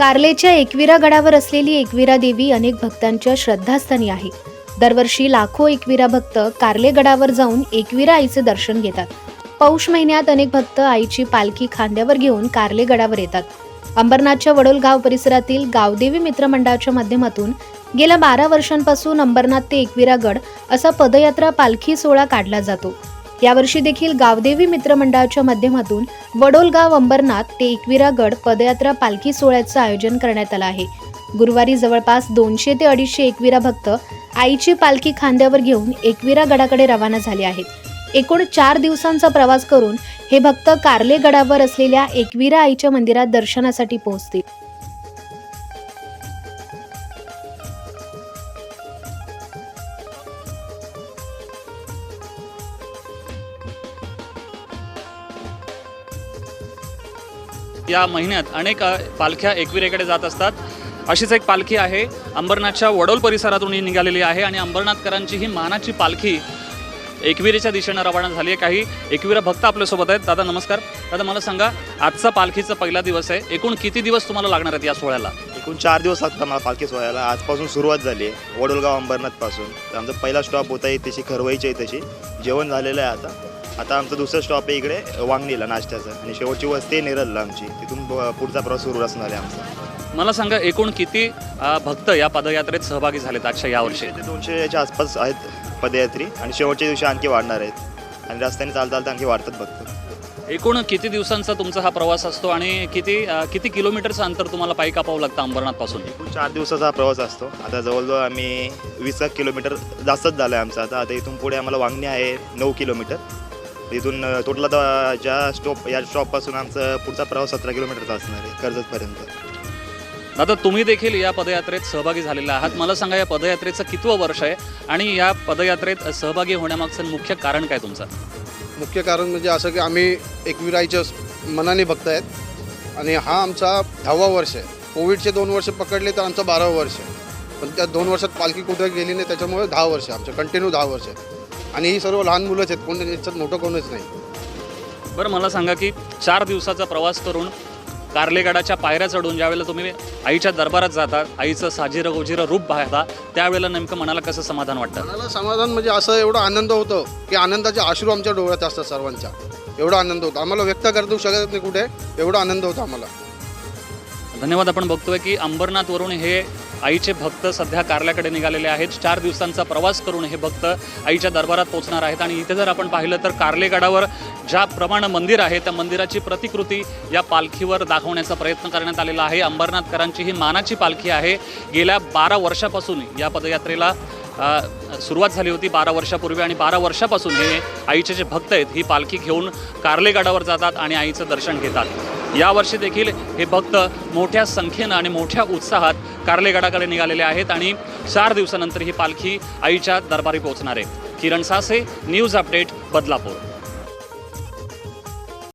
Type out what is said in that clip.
कार्लेच्या एकविरा गडावर असलेली एकविरा देवी अनेक भक्तांच्या श्रद्धास्थानी आहे. दरवर्षी लाखो एकविरा भक्त कार्ले गडावर जाऊन एकविरा आईचे दर्शन घेतात. पौष महिन्यात अनेक भक्त आईची पालखी खांद्यावर घेऊन कार्ले गडावर येतात. अंबरनाथच्या वडोलगाव परिसरातील गावदेवी मित्रमंडळाच्या माध्यमातून गेल्या बारा वर्षांपासून अंबरनाथ ते एकविरा गड असा पदयात्रा पालखी सोहळा काढला जातो. यावर्षी देखील गावदेवी मित्रमंडळाच्या माध्यमातून वडोलगाव अंबरनाथ ते एकविरा गड पदयात्रा पालखी सोहळ्याचं आयोजन करण्यात आलं आहे. गुरुवारी जवळपास दोनशे ते अडीचशे एकविरा भक्त आईची पालखी खांद्यावर घेऊन एकविरा गडाकडे रवाना झाले आहेत. एकूण चार दिवसांचा प्रवास करून हे भक्त कार्ले गडावर असलेल्या एकविरा आईच्या मंदिरात दर्शनासाठी पोहोचतील. या महिन्यात अनेक पालख्या एकविरेकडे जात असतात. अशीच एक पालखी आहे. अंबरनाथच्या वडोल परिसरातून ही निघालेली आहे आणि अंबरनाथकरांची ही मानाची पालखी एकविरेच्या दिशेनं रवाना झाली आहे. काही एकविरा भक्त आपल्यासोबत आहेत. दादा नमस्कार. दादा मला सांगा आजचा पालखीचा पहिला दिवस आहे. एकूण किती दिवस तुम्हाला लागणार आहेत या सोहळ्याला? एकूण चार दिवस लागतात मला पालखी सोहळ्याला. आजपासून सुरुवात झाली आहे. वडोलगाव अंबरनाथपासून. त्यानंतर आमचा पहिला स्टॉप होता आहे तशी खरवईची आहे तशी. जेवण झालेलं आहे आता. आता आमचं दुसरं स्टॉप आहे इकडे वांगणीला नाश्त्याचं. आणि शेवटची वस्ती आहे नेरलला आमची. तिथून प- पुढचा प्रवास सुरू असणार आहे आमचा. मला सांगा एकूण किती अ, भक्त या पदयात्रेत सहभागी झालेत आजच्या यावर्षी ते दोनशे याच्या आसपास आहेत पदयात्री. आणि शेवटच्या दिवशी आणखी वाढणार आहेत. आणि रस्त्याने चालता चालता आणखी वाढतात भक्त. एकूण किती दिवसांचा तुमचा हा प्रवास असतो? आणि किती अ, किती किलोमीटरचं अंतर तुम्हाला पायी कापावं लागतं अंबरनाथपासून? एकूण चार दिवसाचा हा प्रवास असतो. आता जवळजवळ आम्ही वीस एक किलोमीटर जास्तच झालं आहे आमचा. आता आता इथून पुढे आम्हाला वांगणी आहे नऊ किलोमीटर. इथून टोटल ज्या स्टॉप या स्टॉपपासून आमचा पुढचा प्रवास सतरा किलोमीटरचा असणार आहे कर्जतपर्यंत. दादा तुम्ही देखील या पदयात्रेत सहभागी झालेला आहात. मला सांगा या पदयात्रेचं कितवं वर्ष आहे आणि या पदयात्रेत सहभागी होण्यामागचं मुख्य कारण काय तुमचं? मुख्य कारण म्हणजे असं की आम्ही एकविराईच्या मनाने भक्त आहेत आणि हा आमचा दहावा वर्ष आहे. कोविडचे दोन वर्ष पकडले तर आमचं बारावं वर्ष आहे. पण त्या दोन वर्षात पालखी कुठं गेली नाही त्याच्यामुळे दहा वर्ष आमचं कंटिन्यू दहा वर्ष आहे. आणि ही सर्व लहान मुलंच आहेत. कोण याच्यात मोठं कोणच नाही. बरं मला सांगा की चार दिवसाचा प्रवास करून कार्लेगडाच्या पायऱ्या चढून ज्यावेळेला तुम्ही आईच्या दरबारात जातात आईचं साजिरं गोजिरं रूप पाहता त्यावेळेला नेमकं मनाला कसं समाधान वाटतं? मनाला समाधान म्हणजे असं एवढा आनंद होतो की आनंदाचे अश्रू आमच्या डोळ्यात असतात सर्वांच्या. एवढा आनंद होतो. आम्हाला व्यक्त करतो शकत नाही कुठे. एवढा आनंद होतो आम्हाला. धन्यवाद. आपण बघतोय की अंबरनाथवरून हे आईचे भक्त सध्या कार्ल्याकडे निघालेले आहेत. चार दिवसांचा प्रवास करून हे भक्त आईच्या दरबारात पोहोचणार आहेत. आणि इथे जर आपण पाहिलं तर कार्लेगडावर ज्याप्रमाणे मंदिर आहे त्या मंदिराची प्रतिकृती या पालखीवर दाखवण्याचा प्रयत्न करण्यात आलेला आहे. अंबरनाथकरांची ही मानाची पालखी आहे. गेल्या बारा वर्षापासून या पदयात्रेला सुरुवात झाली होती बारा वर्षापूर्वी आणि बारा वर्षापासून हे आईचे जे भक्त आहेत ही पालखी घेऊन कार्लेगडावर जातात आणि आईचं दर्शन घेतात. यावर्षी देखील हे भक्त मोठ्या संख्येनं आणि मोठ्या उत्साहात कार्लेगडाकडे निघालेले आहेत आणि चार दिवसानंतर ही पालखी आईच्या दरबारी पोहोचणार आहे. Kiran Sase news update Badlapur.